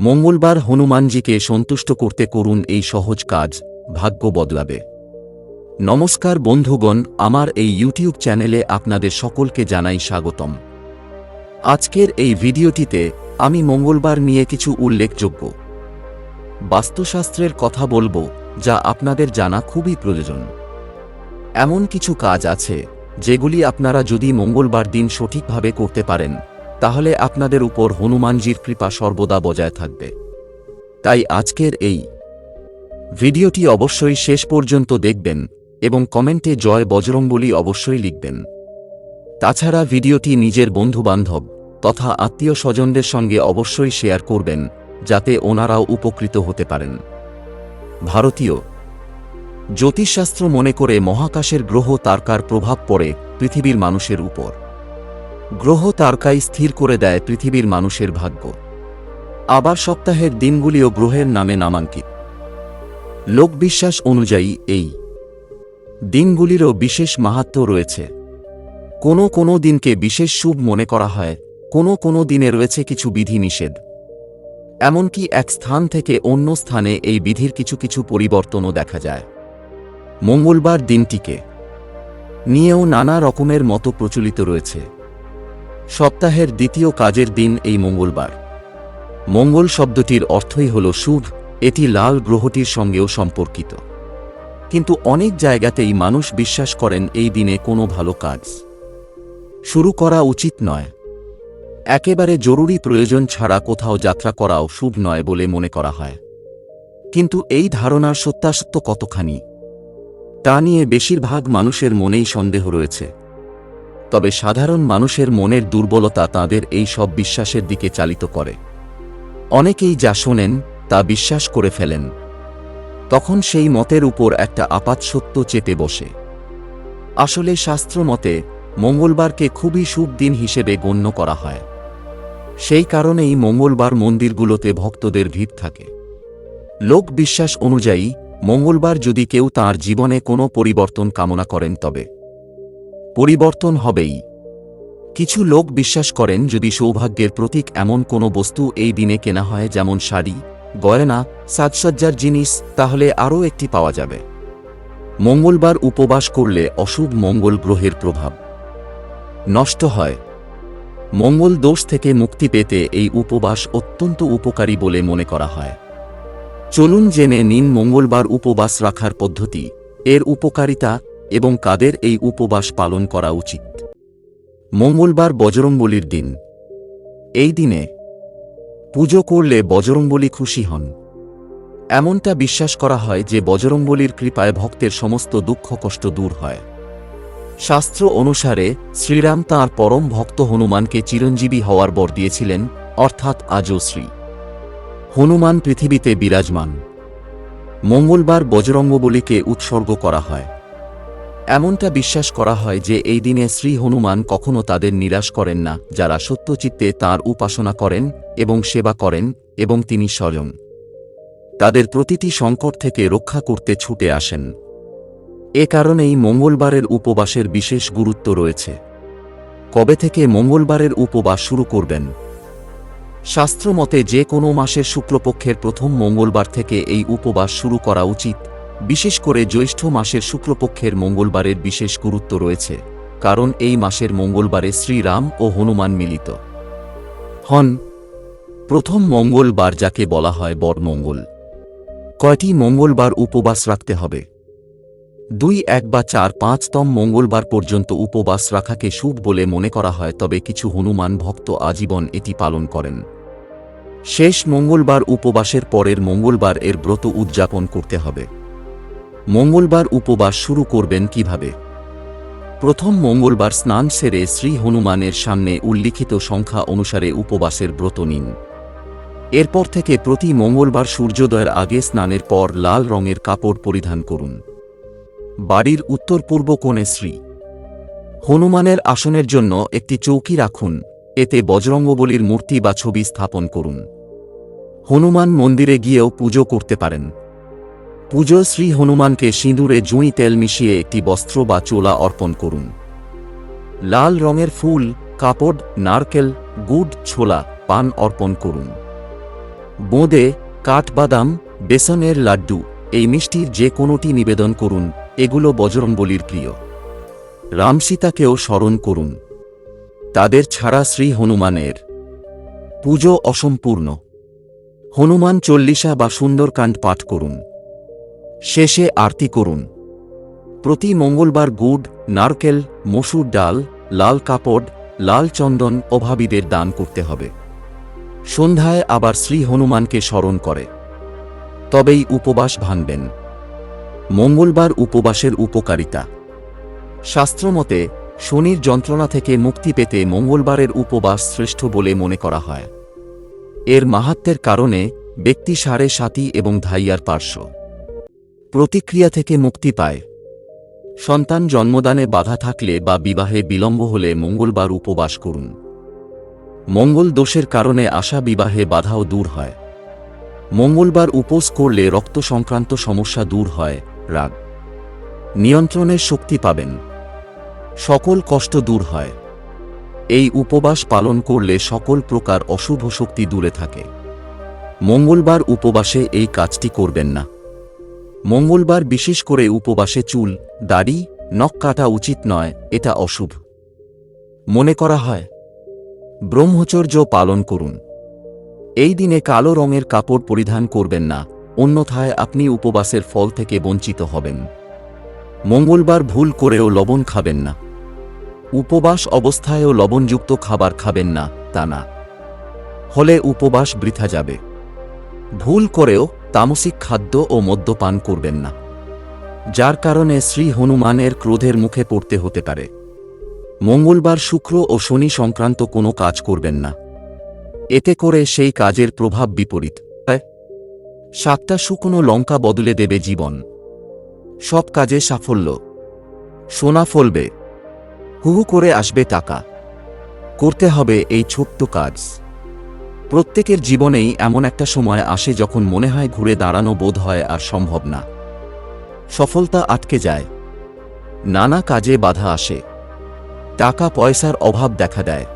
মঙ্গলবার হনুমানজিকে সন্তুষ্ট করতে করুন এই সহজ কাজ, ভাগ্য বদলাবে। নমস্কার বন্ধুগণ, আমার এই ইউটিউব চ্যানেলে আপনাদের সকলকে জানাই স্বাগতম। আজকের এই ভিডিওটিতে আমি মঙ্গলবার নিয়ে কিছু উল্লেখযোগ্য। বাস্তুশাস্ত্রের কথা বলব, যা আপনাদের জানা খুবই প্রয়োজন। এমন কিছু কাজ আছে, যেগুলি আপনারা যদি মঙ্গলবার দিন সঠিকভাবে করতে পারেন তাহলে আপনাদের উপর হনুমানজির কৃপা সর্বদা বজায় থাকবে। তাই আজকের এই ভিডিওটি অবশ্যই শেষ পর্যন্ত দেখবেন এবং কমেন্টে জয় বজরংবলী অবশ্যই লিখবেন। তাছাড়া ভিডিওটি নিজের বন্ধুবান্ধব তথা আত্মীয় স্বজনদের সঙ্গে অবশ্যই শেয়ার করবেন, যাতে ওনারাও উপকৃত হতে পারেন। ভারতীয় জ্যোতিষশাস্ত্র মনে করে মহাকাশের গ্রহ তারকার প্রভাব পড়ে পৃথিবীর মানুষের উপর। গ্রহ তারকাই স্থির করে দেয় পৃথিবীর মানুষের ভাগ্য। আবার সপ্তাহের দিনগুলিও গ্রহের নামে নামাঙ্কিত। লোকবিশ্বাস অনুযায়ী এই দিনগুলিরও বিশেষ মাহাত্ম্য রয়েছে। কোনো কোনো দিনকে বিশেষ শুভ মনে করা হয়, কোনো কোনো দিনে রয়েছে কিছু বিধি নিষেধ। এমনকি এক স্থান থেকে অন্য স্থানে এই বিধির কিছু কিছু পরিবর্তনও দেখা যায়। মঙ্গলবার দিনটিকে নিয়েও নানা রকমের মতো প্রচলিত রয়েছে। সপ্তাহের দ্বিতীয় কাজের দিন এই মঙ্গলবার। মঙ্গল শব্দটির অর্থই হল শুভ, এটি লাল গ্রহটির সঙ্গেও সম্পর্কিত। কিন্তু অনেক জায়গাতেই মানুষ বিশ্বাস করেন এই দিনে কোনো ভালো কাজ। শুরু করা উচিত নয়। একেবারে জরুরি প্রয়োজন ছাড়া কোথাও যাত্রা করাও শুভ নয় বলে মনে করা হয়। কিন্তু এই ধারণার সত্যাসত্য কতখানি? তা নিয়ে বেশিরভাগ মানুষের মনেই সন্দেহ রয়েছে। তবে সাধারণ মানুষের মনের দুর্বলতা তাদের এই সব বিশ্বাসের দিকে চালিত করে। অনেকেই যা শোনেন, তা বিশ্বাস করে ফেলেন। তখন সেই মতের উপর একটা আপাত সত্য চেপে বসে। আসলে শাস্ত্র মতে, মঙ্গলবারকে খুবই শুভ দিন হিসেবে গণ্য করা হয়। সেই কারণেই মঙ্গলবার মন্দিরগুলোতে ভক্তদের ভিড় থাকে। লোক বিশ্বাস অনুযায়ী, মঙ্গলবার যদি কেউ তার জীবনে কোনো পরিবর্তন কামনা করেন তবে পরিবর্তন হবেই। কিছু লোক বিশ্বাস করেন, যদি সৌভাগ্যের প্রতীক এমন কোনো বস্তু এই দিনে কেনা হয়, যেমন শাড়ি, গয়না, সাজসজ্জার জিনিস, তাহলে আরও একটি পাওয়া যাবে। মঙ্গলবার উপবাস করলে অশুভ মঙ্গল গ্রহের প্রভাব নষ্ট হয়। মঙ্গল দোষ থেকে মুক্তি পেতে এই উপবাস অত্যন্ত উপকারী বলে মনে করা হয়। চলুন জেনে নিন মঙ্গলবার উপবাস রাখার পদ্ধতি। এর উপকারিতা এবং কাদের এই উপবাস পালন করা উচিত। মঙ্গলবার বজরংবলির দিন। এই দিনে পুজো করলে বজরংবলী খুশি হন। এমনটা বিশ্বাস করা হয় যে বজরংবলীর কৃপায় ভক্তের সমস্ত দুঃখ কষ্ট দূর হয়। শাস্ত্র অনুসারে শ্রীরাম তাঁর পরম ভক্ত হনুমানকে চিরঞ্জীবী হওয়ার বর দিয়েছিলেন, অর্থাৎ আজও শ্রী। হনুমান পৃথিবীতে বিরাজমান। মঙ্গলবার বজরঙ্গবলীকে উৎসর্গ করা হয়। এমনটা বিশ্বাস করা হয় যে এই দিনে শ্রী হনুমান কখনো তাদের নিরাশ করেন না, যারা সত্যচিত্তে তাঁর উপাসনা করেন এবং সেবা করেন এবং তিনি স্বয়ং তাদের প্রতিটি সংকট থেকে রক্ষা করতে ছুটে আসেন। এ কারণেই মঙ্গলবারের উপবাসের বিশেষ গুরুত্ব রয়েছে। কবে থেকে মঙ্গলবারের উপবাস শুরু করবেন? শাস্ত্রমতে যে কোনো মাসের শুক্লপক্ষের প্রথম মঙ্গলবার থেকে এই উপবাস শুরু করা উচিত। বিশেষ করে জ্যৈষ্ঠ মাসের শুক্লপক্ষের মঙ্গলবারের বিশেষ গুরুত্ব রয়েছে, কারণ এই মাসের মঙ্গলবারে শ্রীরাম ও হনুমান মিলিত। হন, প্রথম মঙ্গলবার যাকে বলা হয় বরমঙ্গল কয়টি মঙ্গলবার উপবাস রাখতে হবে? দুই, এক বা চার, পাঁচতম মঙ্গলবার পর্যন্ত উপবাস রাখাকে শুভ বলে মনে করা হয়, তবে কিছু হনুমান ভক্ত আজীবন এটি পালন করেন। শেষ মঙ্গলবার উপবাসের পরের মঙ্গলবার এর ব্রত উদযাপন করতে হবে। মঙ্গলবার উপবাস শুরু করবেন কীভাবে? প্রথম মঙ্গলবার স্নান সেরে শ্রী হনুমানের সামনে উল্লিখিত সংখ্যা অনুসারে উপবাসের ব্রত নিন। এরপর থেকে প্রতি মঙ্গলবার সূর্যোদয়ের আগে স্নানের পর লাল রঙের কাপড় পরিধান করুন। বাড়ির উত্তর পূর্ব কোণে শ্রী হনুমানের আসনের জন্য একটি চৌকি রাখুন, এতে বজরঙ্গবলীর মূর্তি বা ছবি স্থাপন করুন। হনুমান মন্দিরে গিয়েও পুজো করতে পারেন। পুজো শ্রী হনুমানকে সিঁদুরে জুঁই তেল মিশিয়ে একটি বস্ত্র বা চোলা অর্পণ করুন। লাল রঙের ফুল, কাপড়, নারকেল, গুড়, ছোলা, পান অর্পণ করুন। বোঁদে, কাঠবাদাম, বেসনের লাড্ডু, এই মিষ্টির যে কোনোটি নিবেদন করুন, এগুলো বজরংবলির প্রিয়। রামসীতাকেও স্মরণ করুন। তাদের ছাড়া শ্রী হনুমানের পুজো অসম্পূর্ণ। হনুমান চল্লিশা বা সুন্দরকাণ্ড পাঠ করুন। শেষে আরতি করুন। প্রতি মঙ্গলবার গুড়, নারকেল, মসুর ডাল, লাল কাপড়, লাল চন্দন অভাবীদের দান করতে হবে। সন্ধ্যায় আবার শ্রী হনুমানকে স্মরণ করে। তবেই উপবাস ভাঙবেন মঙ্গলবার উপবাসের উপকারিতা। শাস্ত্রমতে, শনির যন্ত্রণা থেকে মুক্তি পেতে মঙ্গলবারের উপবাস শ্রেষ্ঠ বলে মনে করা হয়। এর মাহাত্মের কারণে ব্যক্তি সাড়ে সাতি এবং ধাইয়ার পার্শ্ব। প্রতিক্রিয়া থেকে মুক্তি পায়। সন্তান জন্মদানে বাধা থাকলে বা বিবাহে বিলম্ব হলে মঙ্গলবার উপবাস করুন। মঙ্গল দোষের কারণে আসা বিবাহে বাধাও দূর হয়। মঙ্গলবার উপোস করলে রক্ত সংক্রান্ত সমস্যা দূর হয়, রাগ। নিয়ন্ত্রণের শক্তি পাবেন। সকল কষ্ট দূর হয়। এই উপবাস পালন করলে সকল প্রকার অশুভ শক্তি দূরে থাকে। মঙ্গলবার উপবাসে এই কাজটি করবেন না। মঙ্গলবার বিশেষ করে উপবাসে চুল, দাড়ি, নখ কাটা উচিত নয়, এটা অশুভ। মনে করা হয়, ব্রহ্মচর্য পালন করুন। এই দিনে কালো রঙের কাপড় পরিধান করবেন না, অন্যথায় আপনি উপবাসের ফল থেকে বঞ্চিত হবেন। মঙ্গলবার ভুল করেও লবণ খাবেন না। উপবাস অবস্থায়ও লবণযুক্ত খাবার খাবেন না, তা না। হলে উপবাস বৃথা যাবে। ভুল করেও তামসিক খাদ্য ও মদ্যপান করবেন না, যার কারণে শ্রী হনুমানের ক্রোধের মুখে পড়তে হতে পারে। মঙ্গলবার শুক্র ও শনি সংক্রান্ত কোনো কাজ করবেন না। এতে করে সেই কাজের প্রভাব বিপরীত। সাতটা শুকনো লঙ্কা বদলে দেবে জীবন। সব কাজে সাফল্য। সোনা ফলবে। হুহু করে আসবে টাকা। করতে হবে এই ছোট্ট কাজ। প্রত্যেকের জীবনেই এমন একটা সময় আসে যখন মনে হয় ঘুরে দাঁড়ানো বোধ হয় আর সম্ভব না। সফলতা আটকে যায়। নানা কাজে বাধা আসে। টাকা পয়সার অভাব দেখা দেয়।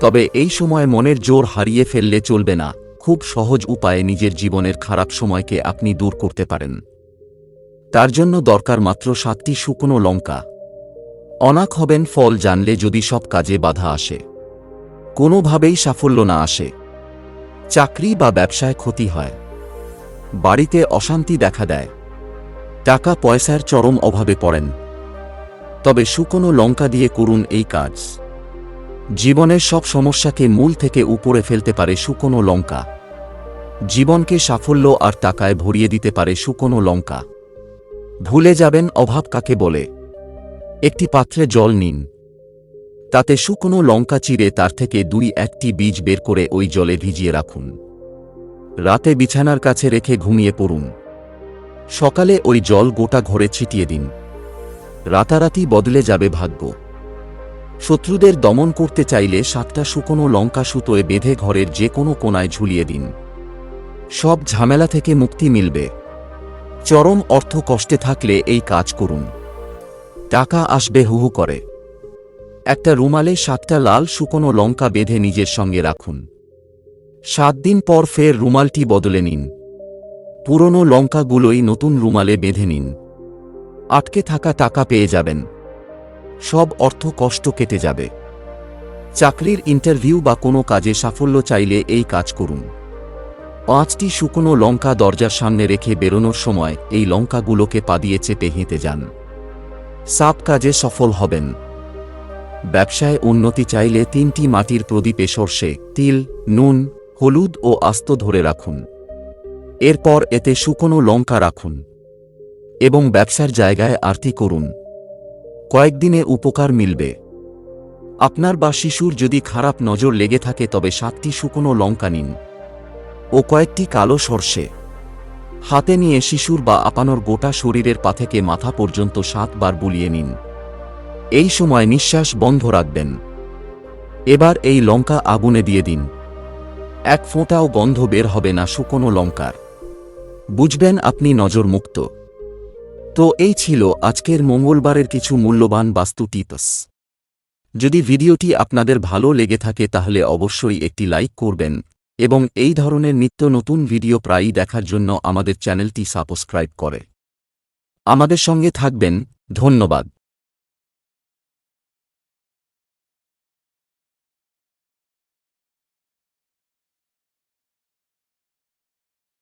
তবে এই সময় মনের জোর হারিয়ে ফেললে চলবে না। খুব সহজ উপায়ে নিজের জীবনের খারাপ সময়কে আপনি দূর করতে পারেন। তার জন্য দরকার মাত্র সাতটি শুকনো লঙ্কা। অনাক হবেন ফল জানলে যদি সব কাজে বাধা আসে। কোনোভাবেই সাফল্য না আসে। চাকরি বা ব্যবসায় ক্ষতি হয়। বাড়িতে অশান্তি দেখা দেয়। টাকা পয়সার চরম অভাবে পড়েন। তবে শুকনো লঙ্কা দিয়ে করুন এই কাজ। জীবনের সব সমস্যাকে মূল থেকে উপরে ফেলতে পারে শুকনো লঙ্কা। জীবনকে সাফল্য আর টাকায় ভরিয়ে দিতে পারে শুকনো লঙ্কা। ভুলে যাবেন অভাব কাকে বলে। একটি পাত্রে জল নিন। তাতে শুকনো লঙ্কা চিরে তার থেকে দুই একটি বীজ বের করে ওই জলে ভিজিয়ে রাখুন। রাতে বিছানার কাছে রেখে ঘুমিয়ে পড়ুন। সকালে ওই জল গোটা ঘরে ছিটিয়ে দিন। রাতারাতি বদলে যাবে ভাগ্য। শত্রুদের দমন করতে চাইলে সাতটা শুকনো লঙ্কা সুতোয় বেঁধে ঘরের যে কোনো কোনায় ঝুলিয়ে দিন। সব ঝামেলা থেকে মুক্তি মিলবে। চরম অর্থ কষ্টে থাকলে এই কাজ করুন। টাকা আসবে হুহু করে। একটা রুমালে সাতটা লাল শুকনো লঙ্কা বেঁধে নিজের সঙ্গে রাখুন। সাত দিন পর ফের রুমালটি বদলে নিন। পুরনো লঙ্কাগুলোই নতুন রুমালে বেঁধে নিন। আটকে থাকা টাকা পেয়ে যাবেন। সব অর্থ কষ্ট কেটে যাবে। চাকরির ইন্টারভিউ বা কোনো কাজে সাফল্য চাইলে এই কাজ করুন। পাঁচটি শুকনো লঙ্কা দরজার সামনে রেখে বেরোনোর সময় এই লঙ্কাগুলোকে পা দিয়ে চেপে হেঁটে যান। সাপ কাজে সফল হবেন। ব্যবসায় উন্নতি চাইলে তিনটি মাটির প্রদীপে সর্ষে, তিল, নুন, হলুদ ও আস্ত ধরে রাখুন। এরপর এতে শুকনো লঙ্কা রাখুন এবং ব্যবসার জায়গায় আরতি করুন। কয়েকদিনে উপকার মিলবে। আপনার বা শিশুর যদি খারাপ নজর লেগে থাকে তবে সাতটি শুকনো লঙ্কা নিন ও কয়েকটি কালো সর্ষে। হাতে নিয়ে শিশুর বা আপানোর গোটা শরীরের পা থেকে মাথা পর্যন্ত সাতবার বুলিয়ে নিন। এই সময় নিঃশ্বাস বন্ধ রাখবেন। এবার এই লঙ্কা আগুনে দিয়ে দিন। এক ফোঁটাও গন্ধ বের হবে না শুকনো লঙ্কার। বুঝবেন আপনি নজরমুক্ত। তো এই ছিল আজকের মঙ্গলবারের কিছু মূল্যবান বাস্তু টিপস। যদি ভিডিওটি আপনাদের ভালো লেগে থাকে তাহলে অবশ্যই একটি লাইক করবেন এবং এই ধরনের নিত্য নতুন ভিডিও প্রায়ই দেখার জন্য আমাদের চ্যানেলটি সাবস্ক্রাইব করে। আমাদের সঙ্গে থাকবেন, ধন্যবাদ।